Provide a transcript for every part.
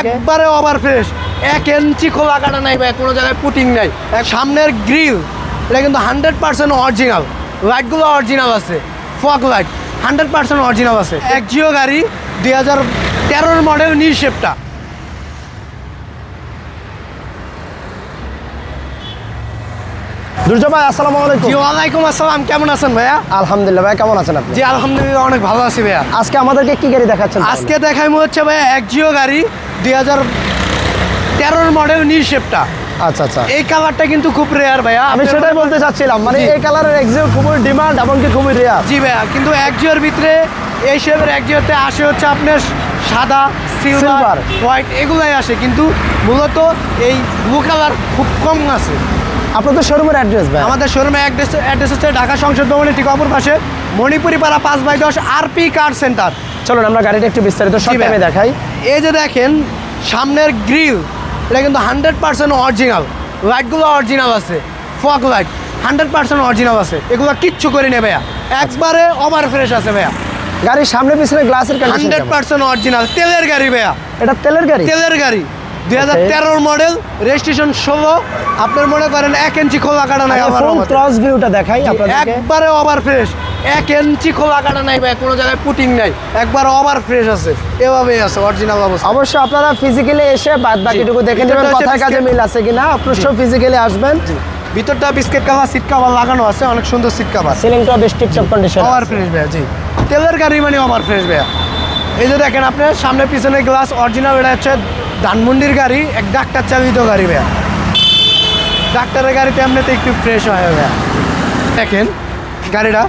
একবারে over fresh এক ইঞ্চি খোলা কাটা নাই ভাই কোনো জায়গায় পুটিং নাই। সামনের গ্রিল এটা কিন্তু হান্ড্রেড পার্সেন্ট অরিজিনাল লাইটগুলো অরিজিনাল আছে। Fog light hundred percent original আছে। এক জিও গাড়ি দুই হাজার তেরোর মডেল নিউ শেপটা দুর্জয় ভাই আসসালামু আলাইকুম। ওয়ালাইকুম আসসালাম। কেমন আছেন ভাইয়া? আলহামদুলিল্লাহ ভাই কেমন আছেন আপনি? জি আলহামদুলিল্লাহ অনেক ভালো আছি ভাইয়া। আজকে আমাদেরকে কি গাড়ি দেখাচ্ছেন আজকে দেখাই মনে হচ্ছে ভাইয়া এক জিও গাড়ি দুই হাজার তেরোর মডেল নিউ শেপটা আচ্ছা আচ্ছা। এই কালারটা কিন্তু খুব রেয়ার ভাইয়া। আমি সেটাই বলতে চাচ্ছিলাম মানে এই কালারের এক্সিও খুবই ডিমান্ড এবং কি খুবই রেয়ার জি ভাইয়া কিন্তু এক জিওর ভিতরে এই শেপের এক জিওতে আসে হচ্ছে আপনার সাদা সিলভার। হোয়াইট এগুলাই আসে। কিন্তু মূলত এই ব্লু কালার খুব কম আছে। আপনাদের শোরুমের অ্যাড্রেস ভাই আমাদের শোরুমে অ্যাড্রেস অ্যাড্রেস হচ্ছে ঢাকা সংসদ ভবনের ঠিক অপর পাশে মণিপুরি পাড়া পাঁচ বাই দশ আরপি কার সেন্টার চলুন আমরা গাড়িটা একটু বিস্তারিত শর্টে দেখাই। এই যে দেখেন সামনের গ্রিল এটা কিন্তু হান্ড্রেড পার্সেন্ট অরিজিনাল লাইটগুলো অরিজিনাল আছে fog light hundred percent original আছে। এগুলো কিচ্ছু করে নেবে ভাইয়া। একবারে ওভার ফ্রেশ আছে ভাইয়া। গাড়ির সামনে পিছনে গ্লাসের হান্ড্রেড পার্সেন্ট অরিজিনাল তেলের গাড়ি ভাইয়া। এটা তেলের গাড়ি? তেলের গাড়ি। দুই হাজার তেরোর মডেল রেজিস্ট্রেশন ষোলো আপনার মনে করেন এক ইঞ্চি খোলা কাটা নাই আমার ক্রস ভিউটা দেখাই আপনাদেরকে। একবারে ওভার ফ্রেশ এক ইঞ্চি খোলা কাটা নাই ভাই কোনো জায়গায় পুটিং নাই। একবার ওভার ফ্রেশ আছে। এভাবেই আছে অরিজিনাল অবস্থা। অবশ্যই আপনারা ফিজিক্যালি এসে বাদ বাকিটুকু দেখে নেবেন কথায় কাজে মিল আছে কিনা। অবশ্যই ফিজিক্যালি আসবেন। ভিতরটা বিস্কিট কাভার সিট কাভার লাগানো আছে অনেক সুন্দর সিট কাভার সিলিংটা বেশ টিপটপ কন্ডিশন ওভার ফ্রেশ ভাইয়া জি। তেলের গাড়ি মানে ওভার ফ্রেশ ভাইয়া। এই যে দেখেন আপনার সামনে পিছনে গ্লাস অরিজিনাল এটা হচ্ছে ধানমন্ডির গাড়ি এক ডাক্তার চালিত গাড়ি ভাইয়া। ডাক্তারের গাড়িতে এমনিতে একটু ফ্রেশ হয় ভাইয়া। দেখেন গাড়িটা।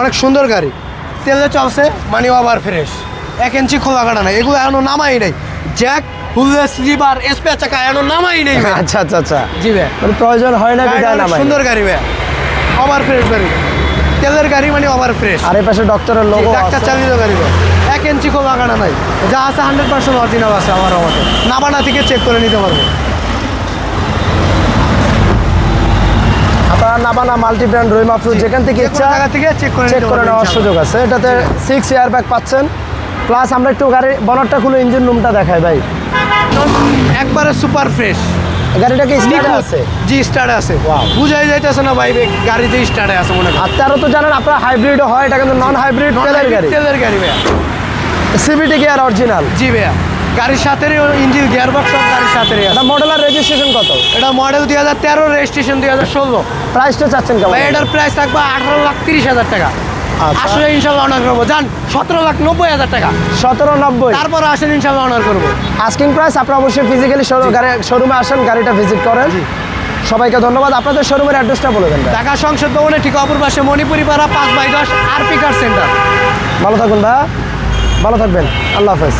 অনেক সুন্দর গাড়ি। তেলে চলছে মানে ওভার ফ্রেশ এক ইঞ্চি খোলা কাটা নাই। এগুলো এখনও নামাই নাই। জ্যাক স্পেয়ার চাকা এখনও নামাই নেই। আচ্ছা আচ্ছা আচ্ছা। জি মানে প্রয়োজন হয় না বিদায় নামাই সুন্দর গাড়ি ওভার ফ্রেশ গাড়ি। তেলের গাড়ি মানে ওভার ফ্রেশ আর এই পাশে ডক্টরের লোগো ডাক্তার চালিত গাড়ি ভাই। এক ইঞ্চি নাই। যা আছে হান্ড্রেড পার্সেন্ট অরিজিনাল আছে আমার আমাদের। নাবানা থেকে চেক করে নিতে পারব আপনারা নাবানা মাল্টি ব্র্যান্ড রুই মাফরুজ যেখান থেকে ইচ্ছা চেক করে নেওয়ার সুযোগ আছে। এটাতে সিক্স এয়ার ব্যাগ পাচ্ছেন। প্লাস আমরা একটু গাড়ির বনারটা খুলে ইঞ্জিন রুমটা দেখাই ভাই। একবারে সুপার ফ্রেশ গাড়িটা কি স্টার্টে আছে। জি স্টার্টে আছে. বুঝাই যাইতেছে না ভাই গাড়িতে স্টার্টে আছে মনে আর তেরো তো জানেন আপনার হাইব্রিডও হয় এটা কিন্তু নন হাইব্রিড তেলের গাড়ি। তেলের গাড়ি ভাইয়া। সিবিটি গিয়ার অরিজিনাল জি ভাইয়া। গাড়ির সাথে ইঞ্জিন গিয়ার বক্স সব গাড়ির সাথে আছে। এটা মডেল আর রেজিস্ট্রেশন কত? এটা মডেল দুই হাজার তেরো রেজিস্ট্রেশন দুই হাজার ষোলো। প্রাইসটা চাচ্ছেন কেমন? এটার প্রাইস থাকবে আঠারো লাখ তিরিশ হাজার টাকা। আচ্ছা। আসলে ইনশাল্লাহ অনার করব। জান সতেরো লাখ নব্বই হাজার টাকা। সতেরো নব্বই? তারপর আসেন ইনশাল্লাহ অনার করব। আস্কিং প্রাইস আপনারা অবশ্যই ফিজিক্যালি শোরুমে আসেন গাড়িটা ভিজিট করেন। সবাইকে ধন্যবাদ। আপনাদের শোরুমের অ্যাড্রেসটা বলে দেন। ঢাকা সংসদ ভবনে ঠিক অপর পাশে মণিপুরি পাড়া পাঁচ বাই দশ আরপি কার সেন্টার। ভালো থাকুন ভাই। ভালো থাকবেন। আল্লাহ হাফেজ।